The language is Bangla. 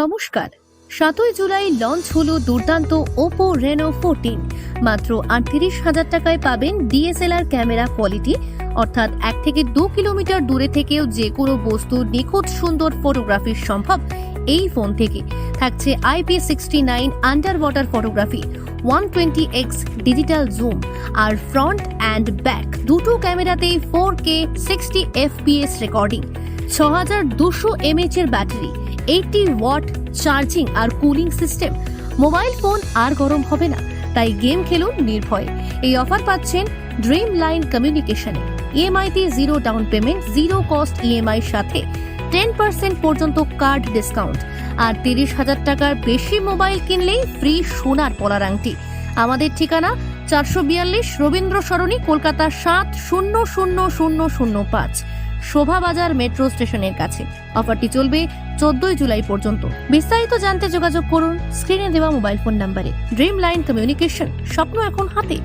নমস্কার। সাতই জুলাই লঞ্চ হলো দুর্দান্ত ওপো রেনো ফোরটিন। মাত্র আটত্রিশ হাজার টাকায় পাবেন ডিএসএলআর ক্যামেরা কোয়ালিটি, অর্থাৎ এক থেকে দু কিলোমিটার দূরে থেকেও যে কোনো বস্তু নিখুঁত সুন্দর ফটোগ্রাফি সম্ভব এই ফোন থেকে। থাকছে IP sixty nine underwater photography, one twenty X digital zoom R front and back দুটো ক্যামেরাতেই four K sixty FPS recording, ছ হাজার দুশো এমএইচ এর ব্যাটারি এইটি ওয়াট চার্জিং আর কুলিং সিস্টেম মোবাইল ফোন আর গরম হবে না, তাই গেম খেলুন নির্ভয়ে। এই অফার পাচ্ছেন ড্রিম লাইন কমিউনিকেশনে ইএমআইতে zero down payment zero cost EMI সাথে। টেন পার্সেন্ট পর্যন্ত কার্ড ডিসকাউন্ট আর তিরিশ হাজার টাকার বেশি মোবাইল কিনলেই ফ্রি সোনার পলার আংটি। আমাদের ঠিকানা চারশো বিয়াল্লিশ রবীন্দ্র সরণি, কলকাতা সাত শূন্য শূন্য শূন্য শূন্য পাঁচ। শোভাবাজার মেট্রো স্টেশনের কাছে। অফারটি চলবে চোদ্দই জুলাই পর্যন্ত। বিস্তারিত জানতে যোগাযোগ করুন স্ক্রিনে দেওয়া মোবাইল ফোন নাম্বারে। ড্রিম লাইন কমিউনিকেশন, স্বপ্ন এখন হাতে।